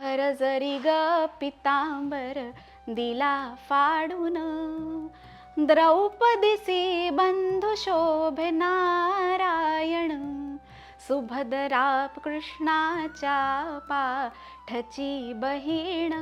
हर जरी ग पितांबर दिला फाडून द्रौपदीसी बंधु शोभे नारायण सुभद्रा कृष्णाच्या पाठची बहीण.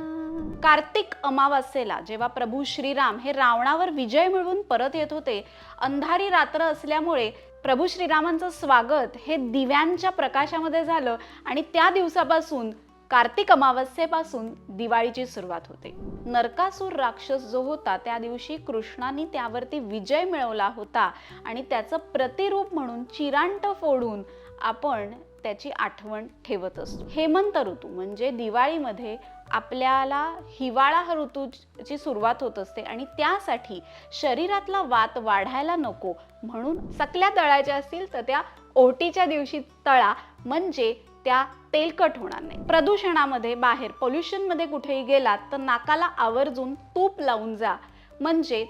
कार्तिक अमावास्येला जेव्हा प्रभू श्रीराम हे रावणावर विजय मिळवून परत येत होते अंधारी रात्र असल्यामुळे प्रभू श्रीरामांचं स्वागत हे दिव्यांच्या प्रकाशामध्ये झालं आणि त्या दिवसापासून कार्तिक अमावस्येपासून दिवाळीची सुरुवात होते. नरकासूर राक्षस जो होता त्या दिवशी कृष्णाने त्यावरती विजय मिळवला होता आणि त्याचं प्रतिरूप म्हणून चिरांट फोडून आपण त्याची आठवण ठेवत असतो. हेमंत ऋतू म्हणजे दिवाळीमध्ये आपल्याला हिवाळा हा ऋतूची सुरुवात होत असते आणि त्यासाठी शरीरातला वात वाढायला नको म्हणून सकल्या तळायच्या असतील तर त्या ओटीच्या दिवशी तळा. म्हणजे त्या तेलकट होणार नाही. प्रदूषणामध्ये बाहेर पोल्युशनमध्ये मध्ये कुठेही गेलात तर नाकाला आवर्जून तूप लावून जा. म्हणजे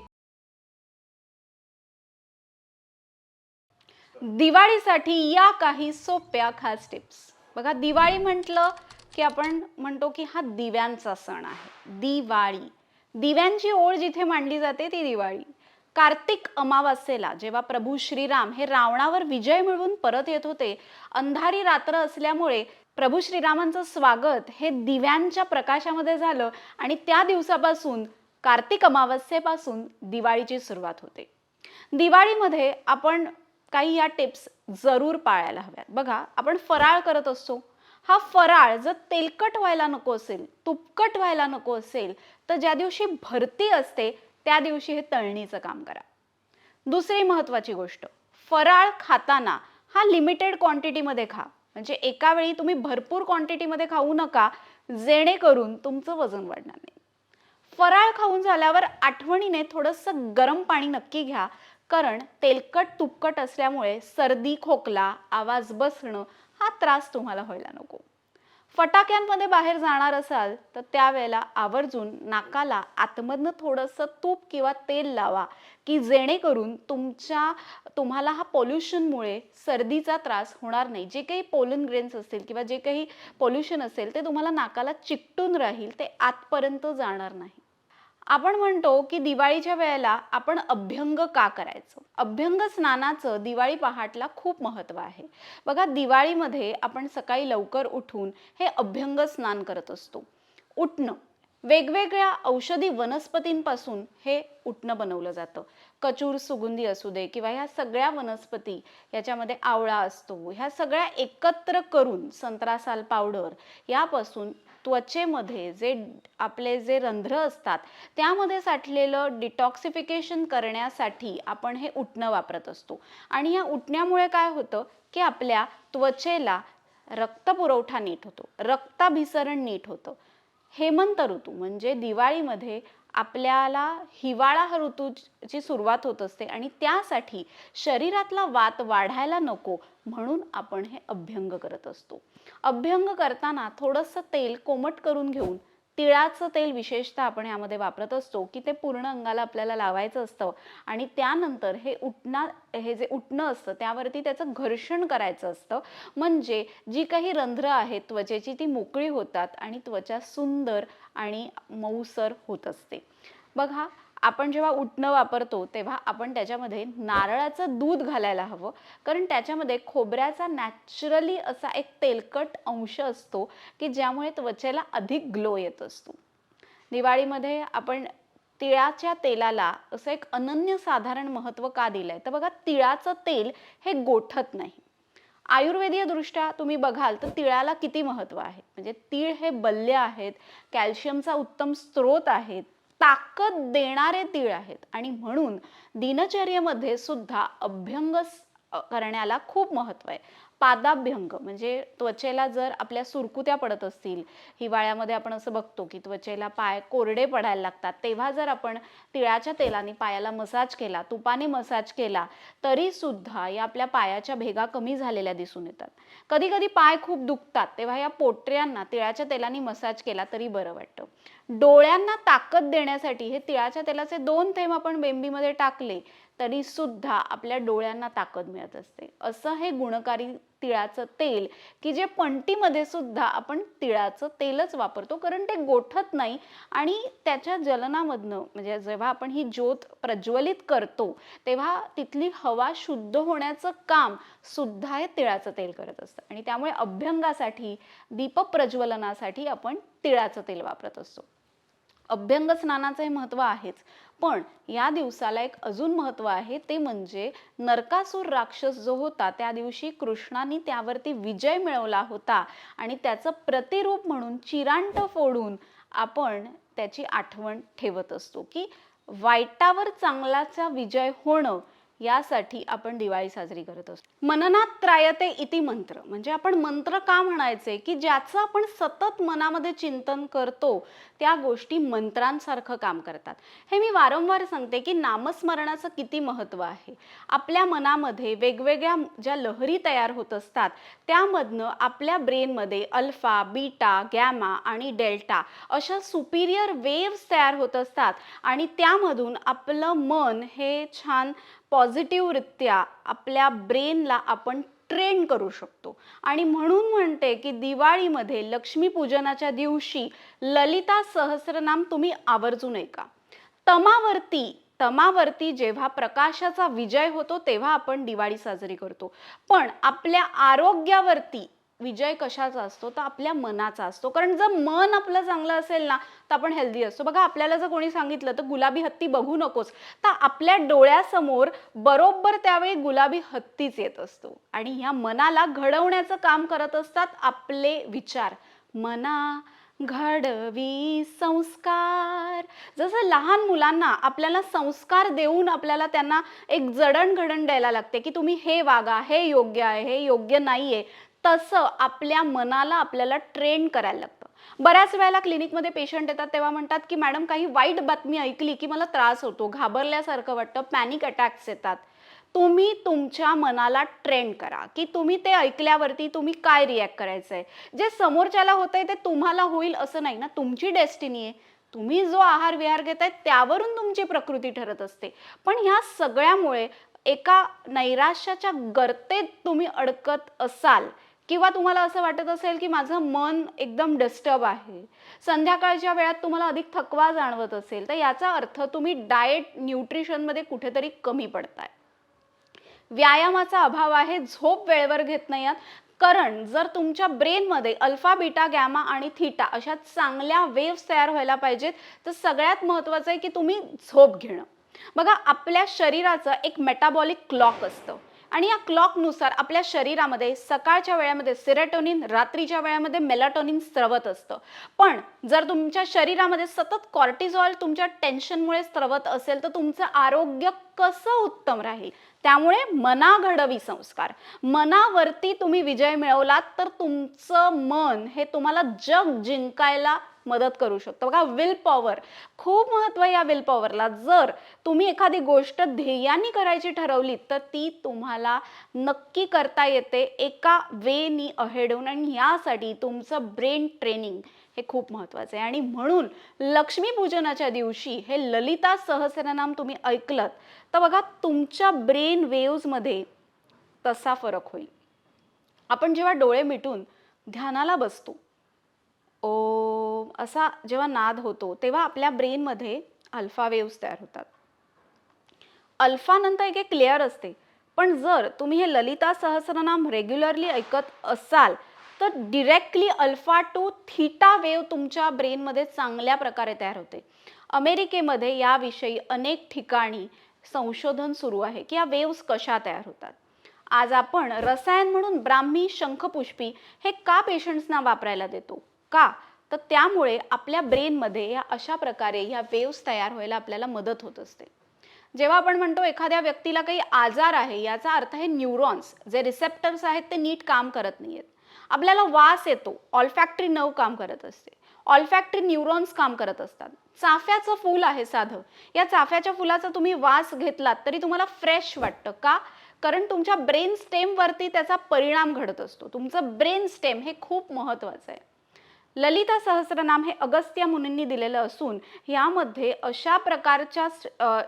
दिवाळीसाठी या काही सोप्या खास टिप्स बघा दिवाळी म्हटलं की आपण म्हणतो की हा दिव्यांचा सण आहे. दिवाळी. दिव्यांची ओळ जिथे मांडली जाते ती दिवाळी. कार्तिक अमावास्येला जेव्हा प्रभू श्रीराम हे रावणावर विजय मिळवून परत येत होते अंधारी रात्र असल्यामुळे प्रभू श्रीरामांचं स्वागत हे दिव्यांच्या प्रकाशामध्ये झालं आणि त्या दिवसापासून कार्तिक अमावस्येपासून दिवाळीची सुरुवात होते. दिवाळीमध्ये आपण काही या टिप्स जरूर पाळायला हव्यात. बघा आपण फराळ करत असतो. हा फराळ जर तेलकट व्हायला नको असेल तुपकट व्हायला नको असेल तर ज्या दिवशी भरती असते त्या दिवशी हे तळणीचं काम करा. दुसरी महत्त्वाची गोष्ट फराळ खाताना हा लिमिटेड क्वांटिटीमध्ये खा. म्हणजे एका वेळी तुम्ही भरपूर क्वांटिटीमध्ये खाऊ नका जेणेकरून तुमचं वजन वाढणार नाही. फराळ खाऊन झाल्यावर आठवणीने थोडंसं गरम पाणी नक्की घ्या कारण तेलकट तुपकट असल्यामुळे सर्दी खोकला आवाज बसणं हा त्रास तुम्हाला व्हायला नको. फटाक्यांमध्ये बाहेर जाणार असाल तर त्यावेळेला आवर्जून नाकाला आतमधनं थोडंसं तूप किंवा तेल लावा की जेणेकरून तुमच्या तुम्हाला हा पोल्युशनमुळे सर्दीचा त्रास होणार नाही. जे काही पोलन ग्रेन्स असतील किंवा जे काही पोल्युशन असेल ते तुम्हाला नाकाला चिकटून राहील ते आतपर्यंत जाणार नाही. आपण म्हणतो की दिवाळीच्या वेळेला आपण अभ्यंग का करायचं? अभ्यंग स्नानाचं दिवाळी पहाटला खूप महत्त्व आहे. बघा दिवाळीमध्ये आपण सकाळी लवकर उठून हे अभ्यंग स्नान करत असतो. उठणं वेगवेगळ्या औषधी वनस्पतींपासून हे उठणं बनवलं जातं. कचूर सुगंधी असू दे किंवा ह्या सगळ्या वनस्पती याच्यामध्ये आवळा असतो ह्या सगळ्या एकत्र करून संत्रासाल पावडर यापासून त्वचेमध्ये जे आपले जे रंध्र असतात त्यामध्ये साठलेलं डिटॉक्सिफिकेशन करण्यासाठी आपण हे उठणं वापरत असतो. आणि या उठण्यामुळे काय होतं की आपल्या त्वचेला रक्तपुरवठा नीट होतो रक्ताभिसरण नीट होतं. हेमंत ऋतू म्हणजे दिवाळीमध्ये आपल्याला हिवाळा हा ऋतूची सुरुवात होत असते आणि त्यासाठी शरीरातला वात वाढायला नको म्हणून आपण हे अभ्यंग करत असतो. अभ्यंग करताना थोडंसं तेल कोमट करून घेऊन तिळाचं तेल विशेषतः आपण यामध्ये वापरत असतो की ते पूर्ण अंगाला आपल्याला लावायचं असतं आणि त्यानंतर हे उठणा हे जे उठणं असतं त्यावरती त्याचं घर्षण करायचं असतं. म्हणजे जी काही रंध्र आहेत त्वचेची ती मोकळी होतात आणि त्वचा सुंदर आणि मऊसर होत असते. बघा आपण जेव्हा उठणं वापरतो तेव्हा आपण त्याच्यामध्ये नारळाचं दूध घालायला हवं. कारण त्याच्यामध्ये खोबऱ्याचा नॅचरली असा एक तेलकट अंश असतो की ज्यामुळे त्वचेला अधिक ग्लो येत असतो. दिवाळीमध्ये आपण तिळाच्या तेलाला असं एक अनन्य साधारण महत्त्व का दिलं आहे तर बघा तिळाचं तेल हे गोठत नाही. आयुर्वेदीय दृष्ट्या तुम्ही बघाल तर तिळाला किती महत्त्व आहे? म्हणजे तीळ हे बल्य आहेत कॅल्शियमचा उत्तम स्रोत आहेत ताकद देणारे तीळ आहेत. आणि म्हणून दिनचर्येमध्ये सुद्धा अभ्यंग करण्याला खूप महत्त्व आहे. पादाभ्यंग म्हणजे त्वचेला जर आपल्या सुरकुत्या पडत असतील हिवाळ्यामध्ये आपण असं बघतो की त्वचेला पाय कोरडे पडायला लागतात. तेव्हा जर आपण तिळाच्या तेलाने पायाला मसाज केला तुपाने मसाज केला तरी सुद्धा या आपल्या पायाच्या भेगा कमी झालेल्या दिसून येतात. कधी कधी पाय खूप दुखतात तेव्हा या पोटऱ्यांना तिळाच्या तेलाने मसाज केला तरी बरं वाटतं. डोळ्यांना ताकद देण्यासाठी हे तिळाच्या तेलाचे दोन थेंब आपण बेंबीमध्ये टाकले तरी सुद्धा आपल्या डोळ्यांना ताकद मिळत असते. असं हे गुणकारी तिळाचं तेल की जे पणतीमध्ये सुद्धा आपण तिळाचं तेलच वापरतो कारण ते गोठत नाही आणि त्याच्या जलनामधनं म्हणजे जेव्हा आपण ही ज्योत प्रज्वलित करतो तेव्हा तिथली हवा शुद्ध होण्याचं काम सुद्धा हे तिळाचं तेल करत असतं. आणि त्यामुळे अभ्यंगासाठी दीपप्रज्वलनासाठी आपण तिळाचं तेल वापरत असतो. अभ्यंग स्नानाचं हे महत्त्व आहेच. पण या दिवसाला एक अजून महत्त्व आहे ते म्हणजे नरकासूर राक्षस जो होता त्या दिवशी कृष्णाने त्यावरती विजय मिळवला होता आणि त्याचं प्रतिरूप म्हणून चिरांट फोडून आपण त्याची आठवण ठेवत असतो की वाईटावर चांगलाचा विजय होणं यासाठी आपण दिवाळी साजरी करत असतो. मननात त्रायते इति मंत्र. म्हणजे आपण मंत्र का म्हणायचे? की ज्याचं आपण सतत मनामध्ये चिंतन करतो त्या गोष्टी मंत्रांसारखं काम करतात. हे मी वारंवार सांगते की नामस्मरणाचं किती महत्त्व आहे. आपल्या मनामध्ये वेगवेगळ्या ज्या लहरी तयार होत असतात त्यामधनं आपल्या ब्रेनमध्ये अल्फा बीटा गॅमा आणि डेल्टा अशा सुपिरियर वेव्स तयार होत असतात आणि त्यामधून आपलं मन हे छान पॉझिटिव्हरित्या आपल्या ब्रेनला आपण ट्रेन करू शकतो. आणि म्हणून म्हणते की दिवाळीमध्ये लक्ष्मीपूजनाच्या दिवशी ललिता सहस्रनाम तुम्ही आवर्जून ऐका तमावरती तमावरती जेव्हा प्रकाशाचा विजय होतो तेव्हा आपण दिवाळी साजरी करतो. पण आपल्या आरोग्यावरती विजय कशाचा असतो? तर आपल्या मनाचा असतो. कारण जर मन आपलं चांगलं असेल ना तर आपण हेल्दी असतो. बघा आपल्याला जर कोणी सांगितलं तर गुलाबी हत्ती बघू नकोस. तर आपल्या डोळ्यासमोर बरोबर त्यावेळी गुलाबी हत्तीच येत असतो. आणि ह्या मनाला घडवण्याचं काम करत असतात आपले विचार. मना घडवी संस्कार. जसं लहान मुलांना आपल्याला संस्कार देऊन आपल्याला त्यांना एक जडणघडण द्यायला लागते की तुम्ही हे वागा हे योग्य आहे हे योग्य नाहीये. तसं आपल्या मनाला आपल्याला ट्रेन करायला लागतं. बऱ्याच वेळेला क्लिनिकमध्ये पेशंट येतात तेव्हा म्हणतात की मॅडम काही वाईट बातमी ऐकली की मला त्रास होतो. घाबरल्यासारखं वाटतं. पॅनिक अटॅक्स येतात. तुम्ही तुमच्या मनाला ट्रेंड करा. की तुम्ही ते ऐकल्यावरती तुम्ही काय रिॲक्ट करायचं आहे जे समोरच्याला होतंय ते तुम्हाला होईल असं नाही ना. तुमची डेस्टिनी आहे. तुम्ही जो आहार विहार घेताय त्यावरून तुमची प्रकृती ठरत असते. पण ह्या सगळ्यामुळे एका नैराश्याच्या गर्तेत तुम्ही अडकत असाल किंवा तुम्हाला असं वाटत असेल की माझं मन एकदम डिस्टर्ब आहे? संध्याकाळच्या वेळात तुम्हाला अधिक थकवा जाणवत असेल तर याचा अर्थ तुम्ही डाएट न्यूट्रिशनमध्ये कुठेतरी कमी पडताय. व्यायामाचा अभाव आहे झोप वेळेवर घेत नाही कारण जर तुमच्या ब्रेनमध्ये अल्फा बीटा गॅमा आणि थीटा अशा चांगल्या वेव्स तयार व्हायला पाहिजेत तर सगळ्यात महत्त्वाचं आहे की तुम्ही झोप घेणं. बघा आपल्या शरीराचं एक मेटाबॉलिक क्लॉक असतं. आणि या क्लॉकनुसार आपल्या शरीरामध्ये सकाळच्या वेळेमध्ये सिरेटोनिन रात्रीच्या वेळेमध्ये मेलाटोनिन स्त्रवत असतं. पण जर तुमच्या शरीरामध्ये सतत कॉर्टिझॉल तुमच्या टेन्शनमुळे स्त्रवत असेल तर तुमचं आरोग्य कसं उत्तम राहील? त्यामुळे मना घडवी संस्कार. मनावरती तुम्ही विजय मिळवलात तर तुमचं मन हे तुम्हाला जग जिंकायला मदत करू शकतो. बघा विल पॉवर खूप महत्त्व या विल पॉवरला जर तुम्ही एखादी गोष्ट ध्येयाने करायची ठरवली तर ती तुम्हाला नक्की करता येते एका वेनी अहेड होऊन. आणि यासाठी तुमचं ब्रेन ट्रेनिंग हे खूप महत्वाचं आहे. आणि म्हणून लक्ष्मीपूजनाच्या दिवशी हे ललिता सहस्रनाम तुम्ही ऐकलत तर बघा तुमच्या ब्रेन वेव्समध्ये तसा फरक होईल. आपण जेव्हा डोळे मिटून ध्यानाला बसतो ओ असा जेव्हा नाद होतो तेव्हा आपल्या ब्रेनमध्ये अल्फा वेव्स तयार होतात. अल्फा नंतर एक एक क्लिअर असते. पण जर तुम्ही हे ललिता सहस्रनाम रेग्युलरली ऐकत असाल तर directly alpha to theta wave तुमच्या ब्रेनमध्ये चांगल्या प्रकारे तयार होते. अमेरिकेमध्ये याविषयी अनेक ठिकाणी संशोधन सुरू आहे की या वेव्स कशा तयार होतात. आज आपण रसायन म्हणून ब्राह्मी शंखपुष्पी हे का पेशंट्सना वापरायला देतो? का? तर त्यामुळे आपल्या ब्रेनमध्ये या अशा प्रकारे ह्या वेव्स तयार व्हायला आपल्याला मदत होत असते. जेव्हा आपण म्हणतो एखाद्या व्यक्तीला काही आजार आहे याचा अर्थ आहे न्यूरॉन्स जे रिसेप्टर्स आहेत ते नीट काम करत नाहीयेत. आपल्याला वास येतो ऑलफॅक्टरी नव काम करत असते. ऑलफॅक्टरी न्यूरॉन्स काम करत असतात. चाफ्याचं फूल आहे साधं. या चाफ्याच्या फुलाचा तुम्ही वास घेतलात तरी तुम्हाला फ्रेश वाटतं का? कारण तुमच्या ब्रेन स्टेमवरती त्याचा परिणाम घडत असतो. तुमचं ब्रेन स्टेम हे खूप महत्त्वाचं आहे. ललिता सहस्रनाम हे अगस्त्य मुनींनी दिलेलं असून यामध्ये अशा प्रकारच्या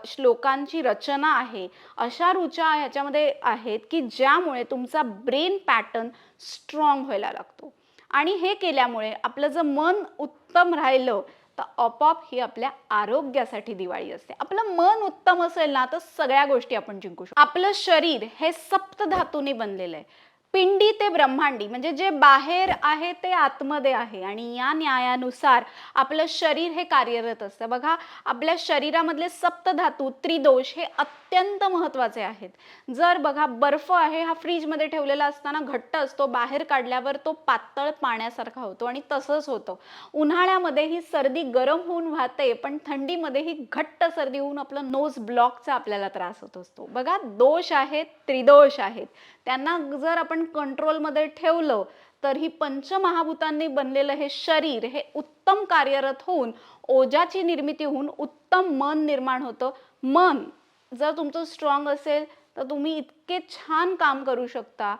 श्लोकांची रचना आहे अशा रुचा ह्याच्यामध्ये आहेत की ज्यामुळे तुमचा ब्रेन पॅटर्न स्ट्रॉंग व्हायला लागतो. आणि हे केल्यामुळे आपलं जर मन उत्तम राहिलं तर आपोआप ही आपल्या आरोग्यासाठी दिवाळी असते. आपलं मन उत्तम असेल ना तर सगळ्या गोष्टी आपण जिंकू शकतो. आपलं शरीर हे सप्त धातूने बनलेलं आहे. पिंडी ते ब्रह्मांडी म्हणजे जे बाहेर आहे ते आतमध्ये आहे आणि या न्यायानुसार आपलं शरीर हे कार्यरत असतं. बघा आपल्या शरीरामधले सप्तधातू त्रिदोष हे अत्यंत महत्त्वाचे आहेत. जर बघा बर्फ आहे हा फ्रीजमध्ये ठेवलेला असताना घट्ट असतो बाहेर काढल्यावर तो पातळ पाण्यासारखा होतो आणि तसंच होतं. उन्हाळ्यामध्ये ही सर्दी गरम होऊन वाहते पण थंडीमध्ये ही घट्ट सर्दी होऊन आपलं नोज ब्लॉकचा आपल्याला त्रास होत असतो. बघा दोष आहेत त्रिदोष आहेत. त्यांना जर आपण कंट्रोलमध्ये ठेवलं तर ही पंचमहाभूतांनी बनलेलं हे शरीर हे उत्तम कार्यरत होऊन ओजाची निर्मिती होऊन उत्तम मन निर्माण होतं. मन जर तुमचं स्ट्रॉंग असेल तर तुम्ही इतके छान काम करू शकता.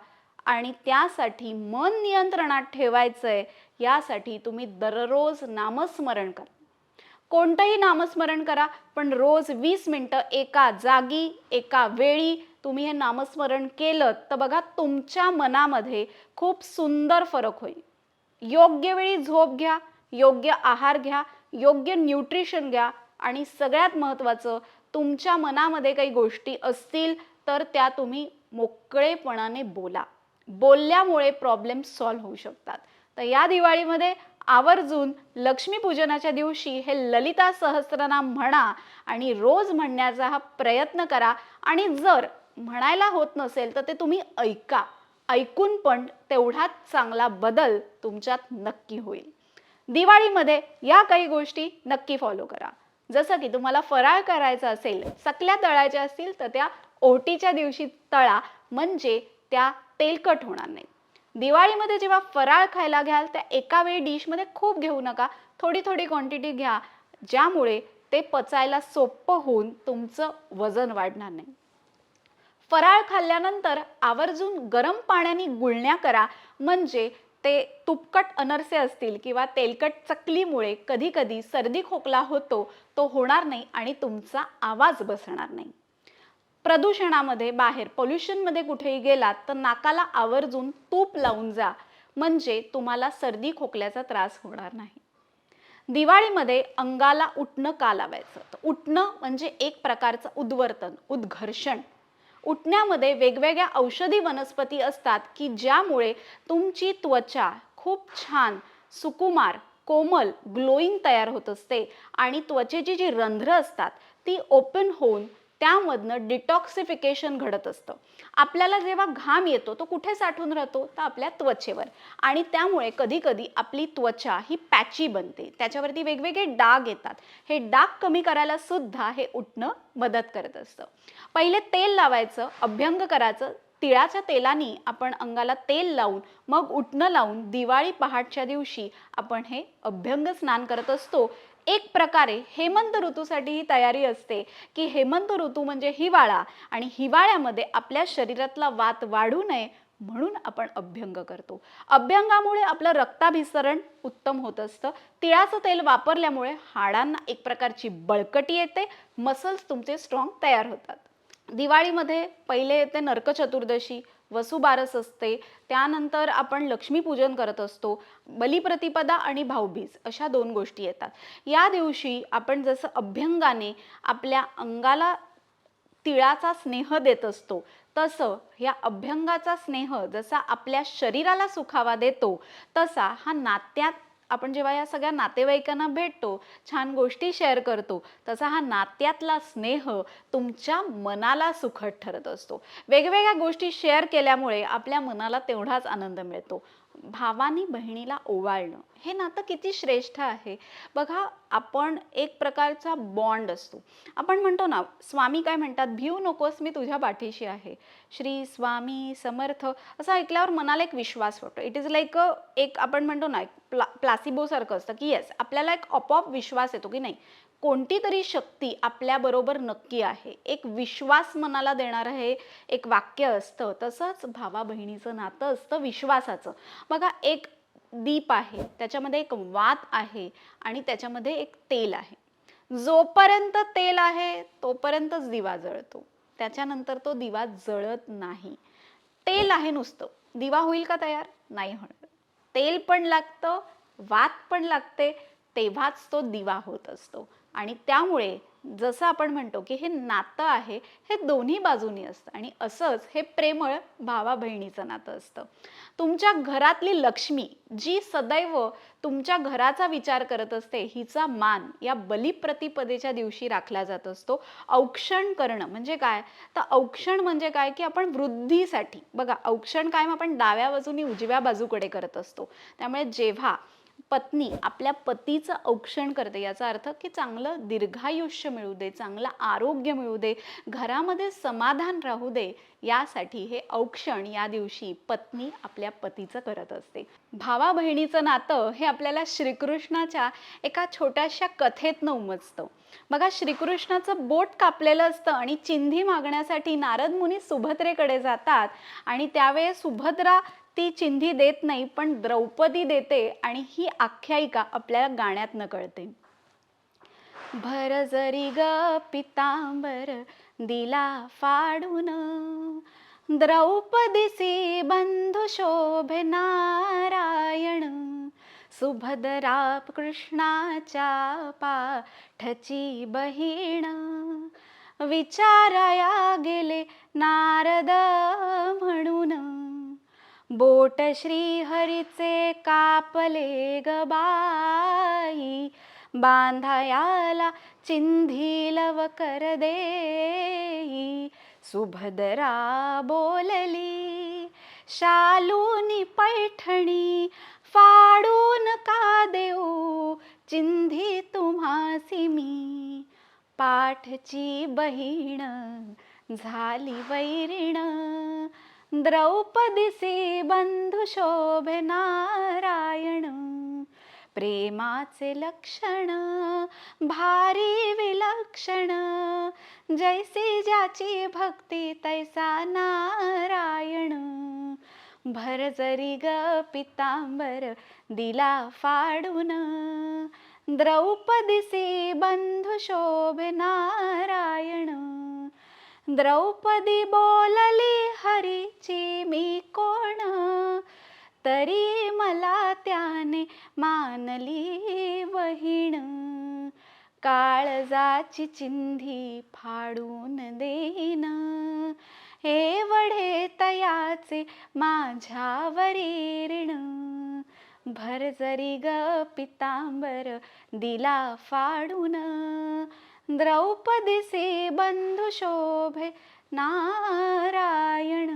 आणि त्यासाठी मन नियंत्रणात ठेवायचंय यासाठी तुम्ही दररोज नामस्मरण करा. कोणतंही नामस्मरण करा पण रोज वीस मिनटं एका जागी एका वेळी तुम्ही हे नामस्मरण केलं तर बघा तुमच्या मनामध्ये खूप सुंदर फरक होईल. योग्य वेळी झोप घ्या योग्य आहार घ्या योग्य न्यूट्रिशन घ्या आणि सगळ्यात महत्त्वाचं तुमच्या मनामध्ये काही गोष्टी असतील तर त्या तुम्ही मोकळेपणाने बोला. बोलल्यामुळे प्रॉब्लेम सॉल्व्ह होऊ शकतात. तर या दिवाळीमध्ये आवर्जून लक्ष्मीपूजनाच्या दिवशी हे ललिता सहस्रनाम म्हणा आणि रोज म्हणण्याचा हा प्रयत्न करा आणि जर म्हणायला होत नसेल तर ते तुम्ही ऐका. ऐकून पण तेवढाच चांगला बदल तुमच्यात नक्की होईल. दिवाळीमध्ये या काही गोष्टी नक्की फॉलो करा. जसं की तुम्हाला फराळ करायचा असेल सकल्या तळायच्या असतील तर त्या ओटीच्या दिवशी तळा म्हणजे त्या तेलकट होणार नाही. दिवाळीमध्ये जेव्हा फराळ खायला घ्याल त्या एका वेळी डिशमध्ये खूप घेऊ नका. थोडी थोडी क्वांटिटी घ्या ज्यामुळे ते पचायला सोपं होऊन तुमचं वजन वाढणार नाही. फराळ खाल्ल्यानंतर आवर्जून गरम पाण्याने गुळण्या करा. म्हणजे ते तुपकट अनरसे असतील किंवा तेलकट चकलीमुळे कधी कधी सर्दी खोकला होतो तो होणार नाही आणि तुमचा आवाज बसणार नाही. प्रदूषणामध्ये बाहेर पोल्युशनमध्ये कुठेही गेलात तर नाकाला आवर्जून तूप लावून जा. म्हणजे तुम्हाला सर्दी खोकल्याचा त्रास होणार नाही. दिवाळीमध्ये अंगाला उठणं का लावायचं? तर उठणं म्हणजे एक प्रकारचं उद्वर्तन उद्घर्षण. उठण्यामध्ये वेगवेगळ्या औषधी वनस्पती असतात की ज्यामुळे तुमची त्वचा खूप छान सुकुमार कोमल ग्लोईंग तयार होत असते आणि त्वचेची जी रंध्र असतात ती ओपन होऊन त्यामधनं डिटॉक्सिफिकेशन घडत असतं. आपल्याला जेव्हा घाम येतो तो कुठे साठून राहतो? तर आपल्या त्वचेवर. आणि त्यामुळे कधी कधी आपली त्वचा ही पॅची बनते. त्याच्यावरती वेगवेगळे डाग येतात. हे डाग कमी करायला सुद्धा हे उठणं मदत करत असतं. पहिले तेल लावायचं अभ्यंग करायचं. तिळाच्या तेलाने आपण अंगाला तेल लावून मग उठणं लावून दिवाळी पहाटच्या दिवशी आपण हे अभ्यंग स्नान करत असतो. एक प्रकारे हेमंत ऋतूसाठी ही तयारी असते की हेमंत ऋतू म्हणजे हिवाळा आणि हिवाळ्यामध्ये आपल्या शरीरातला वात वाढू नये म्हणून आपण अभ्यंग करतो. अभ्यंगामुळे आपलं रक्ताभिसरण उत्तम होत असतं. तिळाचं तेल वापरल्यामुळे हाडांना एक प्रकारची बळकटी येते. मसल्स तुमचे स्ट्रॉंग तयार होतात. दिवाळीमध्ये पहिले येते नरक चतुर्दशी वसुबारस असते त्यानंतर आपण लक्ष्मीपूजन करत असतो बलिप्रतिपदा आणि भाऊबीज अशा दोन गोष्टी येतात. या दिवशी आपण जसं अभ्यंगाने आपल्या अंगाला तिळाचा स्नेह देत असतो तसं या अभ्यंगाचा स्नेह जसा आपल्या शरीराला सुखावा देतो तसा हा नात्यात आपण जेव्हा या सगळ्या नातेवाईकांना भेटतो छान गोष्टी शेअर करतो तसा हा नात्यातला स्नेह तुमच्या मनाला सुखद ठरत असतो. वेगवेगळ्या गोष्टी शेअर केल्यामुळे आपल्या मनाला तेवढाच आनंद मिळतो. भावानी बहिणीला ओवाळणं. हे नातं किती श्रेष्ठ आहे. बघा आपण एक प्रकारचा बॉन्ड असतो. आपण म्हणतो ना स्वामी काय म्हणतात? भिऊ नकोस मी तुझ्या पाठीशी आहे. श्री स्वामी समर्थ. असं ऐकल्यावर मनाला एक विश्वास वाटतो. इट इज लाईक एक आपण म्हणतो ना एक प्ला प्लासिबोसारखं असतं की येस आपल्याला एक आपोआप विश्वास येतो की नाही. कोणती तरी शक्ती आपल्याबरोबर नक्की आहे. एक विश्वास मनाला देणारं हे एक वाक्य असतं. तसंच भावा बहिणीचं नातं असतं विश्वासाचं. बघा एक दीप आहे त्याच्यामध्ये एक वात आहे आणि त्याच्यामध्ये एक तेल आहे. जोपर्यंत तेल आहे तोपर्यंतच दिवा जळतो. त्याच्यानंतर तो दिवा जळत नाही. तेल आहे नुसतं. दिवा होईल का तयार? नाही होणार. तेल पण लागतं वात पण लागते तेव्हाच तो दिवा होत असतो. आणि त्यामुळे जसं आपण म्हणतो की हे नातं आहे हे दोन्ही बाजूनी असतं. आणि असंच हे प्रेमळ भावा बहिणीचं नातं असतं. तुमच्या घरातली लक्ष्मी जी सदैव तुमच्या घराचा विचार करत असते हिचा मान या बलिप्रतिपदेच्या दिवशी राखला जात असतो. औक्षण करणं म्हणजे काय? तर औक्षण म्हणजे काय? की आपण वृद्धीसाठी. बघा औक्षण कायम आपण डाव्या बाजूनी उजव्या बाजूकडे करत असतो. त्यामुळे जेव्हा पत्नी आपल्या पतीचं औक्षण करते. याचा अर्थ की चांगलं दीर्घायुष्य मिळू दे चांगलं आरोग्य मिळू दे घरामध्ये समाधान राहू दे यासाठी हे औक्षण या दिवशी पत्नी आपल्या पतीचं करत असते. भावा बहिणीचं नातं हे आपल्याला श्रीकृष्णाच्या एका छोट्याशा कथेतनं उमजतं. बघा श्रीकृष्णाचं बोट कापलेलं असतं आणि चिंधी मागण्यासाठी नारद मुनी सुभद्रेकडे जातात आणि त्यावेळेस सुभद्रा ती चिंधी देत नाही पण द्रौपदी देते आणि ही आख्यायिका आपल्याला गाण्यातनं कळते. भर जरी ग पितांबर दिला फाडून द्रौपदीसी बंधू शोभे नारायण सुभद्रा कृष्णाच्या पाठची बहीण. विचाराया गेले नारद म्हणून बोट श्रीहरीचे कापले ग बाई. बांधायाला चिंधीलव कर देई. सुभद्रा बोलली शालूनी पैठणी फाडून का देऊ? चिंधी तुम्हासी मी. पाठची बहीण झाली वैरिण. द्रौपदीसी बंधू शोभे नारायण प्रेमाचे लक्षण भारी विलक्षण जैसी ज्याची भक्ती तैसा नारायण. भर जरी ग पितांबर दिला फाडून द्रौपदीसी बंधू शोभे नारायण. द्रौपदी बोलली हरीची मी कोण? तरी मला त्याने मानली बहीण काळजाची चिंधी फाडून देईन. हे वढे तयाचे माझ्यावरी ऋण. भर जरी ग पितांबर दिला फाडून. द्रौपदीसी बंधू शोभे नारायण.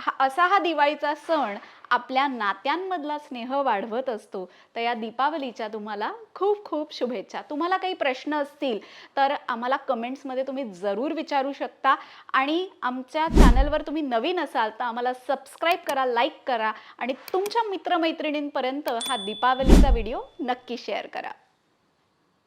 हा- असा हा दिवाळीचा सण आपल्या नात्यांमधला स्नेह वाढवत असतो. तर या दीपावलीच्या तुम्हाला खूप खूप शुभेच्छा. तुम्हाला काही प्रश्न असतील तर आम्हाला कमेंट्समध्ये तुम्ही जरूर विचारू शकता. आणि आमच्या चॅनलवर तुम्ही नवीन असाल तर आम्हाला सबस्क्राईब करा लाईक करा आणि तुमच्या मित्रमैत्रिणींपर्यंत हा दीपावलीचा व्हिडिओ नक्की शेअर करा.